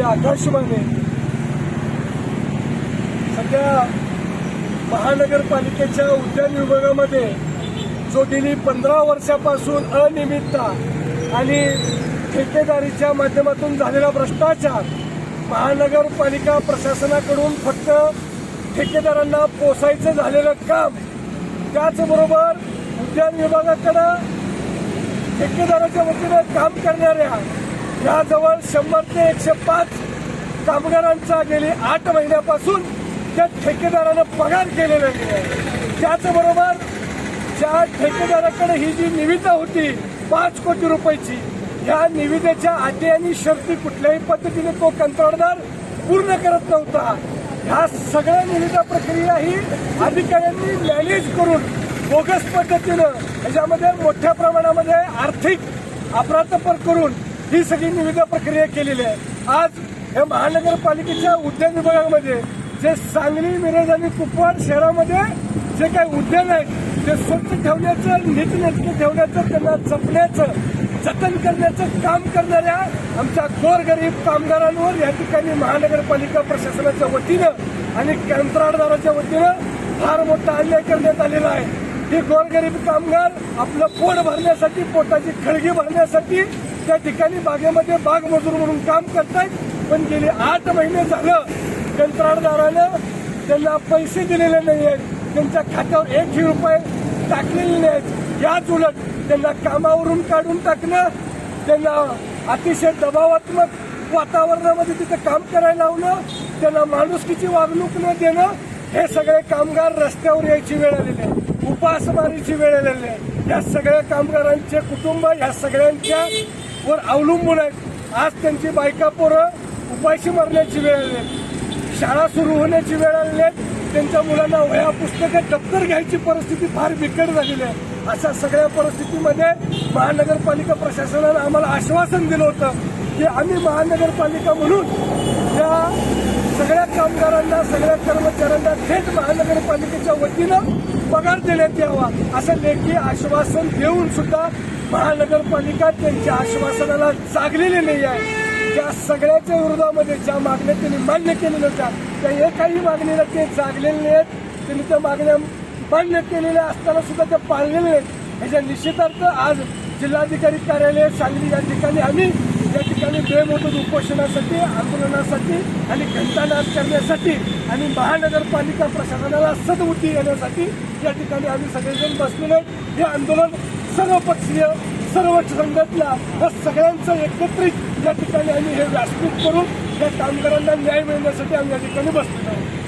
आपली आकाशवाणी सध्या महानगरपालिकेच्या उद्यान विभागामध्ये जो गेली पंधरा वर्षापासून अनियमितता आणि ठेकेदारीच्या माध्यमातून झालेला भ्रष्टाचार महानगरपालिका प्रशासनाकडून फक्त ठेकेदारांना पोसायचं झालेलं काम त्याचबरोबर उद्यान विभागाकडं ठेकेदाराच्या वतीनं काम करणाऱ्या याजवळ शंभर ते एकशे पाच कामगारांचा गेली आठ महिन्यापासून त्या ठेकेदारानं पगार केलेला नाही त्याचबरोबर ज्या ठेकेदाराकडे ही जी निविदा होती पाच कोटी रुपयाची ह्या निविदेच्या अटी आणि शर्ती कुठल्याही पद्धतीने तो कंत्राटदार पूर्ण करत नव्हता. ह्या सगळ्या निविदा प्रक्रिया ही अधिकाऱ्यांनी मॅनेज करून बोगस पद्धतीनं ह्याच्यामध्ये मोठ्या प्रमाणामध्ये आर्थिक अपराधपर करून ही सगळी निविदा प्रक्रिया केलेली आहे. आज या महानगरपालिकेच्या उद्यान विभागामध्ये जे सांगली मिरज आणि कुपवाड शहरामध्ये जे काही उद्यान आहेत ते स्वच्छ ठेवण्याचं नीटनेटके ठेवण्याचं त्यांना जपण्याचं जतन करण्याचं काम करणाऱ्या आमच्या गोरगरीब कामगारांवर या ठिकाणी महानगरपालिका प्रशासनाच्या वतीनं आणि कंत्राटदाराच्या वतीनं फार मोठा अन्याय करण्यात आलेला आहे. हे गोरगरीब कामगार आपलं पोट भरण्यासाठी पोटाची खळगी भरण्यासाठी त्या ठिकाणी बागेमध्ये बाग मजूर म्हणून काम करतायत. पण गेले आठ महिने झालं कंत्राटदारानं त्यांना पैसे दिलेले नाही आहेत. त्यांच्या खात्यावर एकही रुपये टाकलेले नाहीत याच उलट त्यांना कामावरून काढून टाकणं त्यांना अतिशय दबावात्मक वातावरणामध्ये तिथं काम करायला लावणं त्यांना माणुसकीची वागणूक न देणं हे सगळे कामगार रस्त्यावर यायची वेळ आलेली आहे. उपासमारीची वेळ आलेली आहे. या सगळ्या कामगारांचे कुटुंब या सगळ्यांच्या वर अवलंबून आहेत. आज त्यांची बायका पोरं उपाशी मारण्याची वेळ आली शाळा सुरू होण्याची वेळ आलेली आहे त्यांच्या मुलांना वया पुस्तकं दप्तर घ्यायची परिस्थिती फार बिकट झालेली आहे. अशा सगळ्या परिस्थितीमध्ये महानगरपालिका प्रशासनानं आम्हाला आश्वासन दिलं होतं की आम्ही महानगरपालिका म्हणून या सगळ्या कामगारांना सगळ्या कर्मचाऱ्यांना थेट महानगरपालिकेच्या वतीनं पगार देण्यात यावा असं लेखी आश्वासन देऊन सुद्धा महानगरपालिका त्यांच्या आश्वासनाला जागलेली नाही आहे. त्या सगळ्याच्या विरोधामध्ये ज्या मागण्या त्यांनी मान्य केलेल्या होत्या त्या एकाही मागणीला ते जागलेले नाहीत. त्यांनी त्या मागण्या मान्य केलेल्या असताना सुद्धा त्या पाळलेल्या नाहीत. ह्याच्या निश्चितार्थ आज जिल्हाधिकारी कार्यालय सांगली या ठिकाणी आम्ही या ठिकाणी बेमुदत उपोषणासाठी आंदोलनासाठी आणि घंटानाद करण्यासाठी आणि महानगरपालिका प्रशासनाला सदबुद्धी येण्यासाठी या ठिकाणी आम्ही सगळेजण बसलेलो हे आंदोलन सर्वपक्षीय सर्व संघटना या सगळ्यांचं एकत्रित या ठिकाणी आम्ही हे व्यासपीठ करून या कामगारांना न्याय मिळण्यासाठी आम्ही या ठिकाणी बसलेलो आहोत.